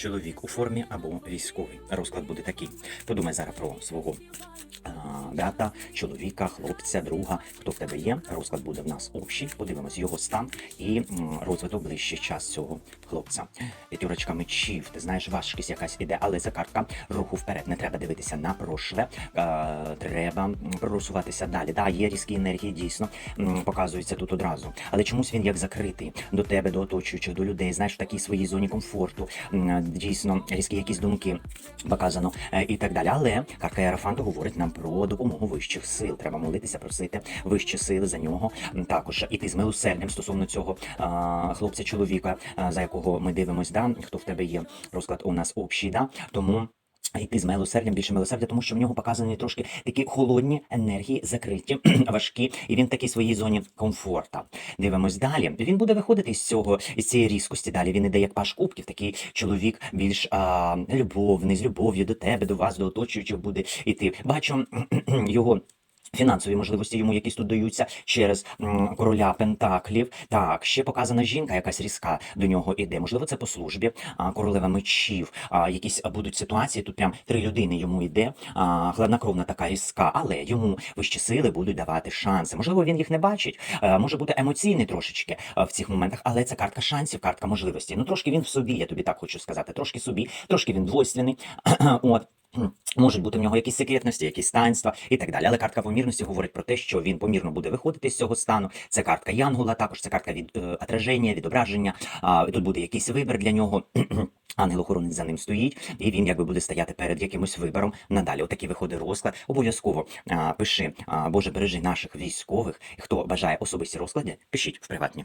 чоловік у формі або військовий. Розклад буде такий. Подумай зараз про свого а, брата, чоловіка, хлопця, друга, хто в тебе є. Розклад буде в нас общий. Подивимось його стан і розвиток ближчий час цього хлопця. П'ятюрочка мечів, ти знаєш, важкість якась іде, але це картка руху вперед. Не треба дивитися на прошле, а, треба просуватися далі. Да, є різкі енергії, дійсно показуються тут одразу. Але чомусь він як закритий до тебе, до оточуючих, до людей, знаєш, в такій своїй зоні комфорту. Дійсно, різкі якісь думки показано е, і так далі. Але картка Єрофанту говорить нам про допомогу вищих сил. Треба молитися, просити вищі сили за нього. Також іти з милосердям стосовно цього а, хлопця, чоловіка, за якого ми дивимось, да, хто в тебе є. Розклад у нас общий, да? тому. Йти з милосердям, більше милосердя, тому що в нього показані трошки такі холодні енергії, закриті, важкі, і він в такій своїй зоні комфорта. Дивимось далі. Він буде виходити з цього із цієї різкості. Далі він іде як паш кубків, такий чоловік більш а, любовний, з любов'ю до тебе, до вас, до оточуючих буде йти. Бачу його. Фінансові можливості йому якісь тут даються через короля пентаклів. Так, ще показана жінка, якась різка до нього іде. Можливо, це по службі, королева мечів. Якісь будуть ситуації. Тут прям три людини йому йде. Хладнокровна така різка, але йому вищі сили будуть давати шанси. Можливо, він їх не бачить. може бути емоційний трошечки в цих моментах, але це картка шансів, картка можливості. Ну трошки він в собі, я тобі так хочу сказати. Трошки собі, трошки він двойственний. От. Можуть бути в нього якісь секретності, якісь таїнства і так далі. Але картка помірності говорить про те, що він помірно буде виходити з цього стану. Це картка Янгола, також це картка від е, отраження, відображення. А, тут буде якийсь вибір для нього. Ангел-охоронець за ним стоїть, і він якби буде стояти перед якимось вибором надалі. Отакий виходить розклад. Обов'язково пиши, а, Боже, бережи наших військових. Хто бажає особисті розклади, пишіть в приватні.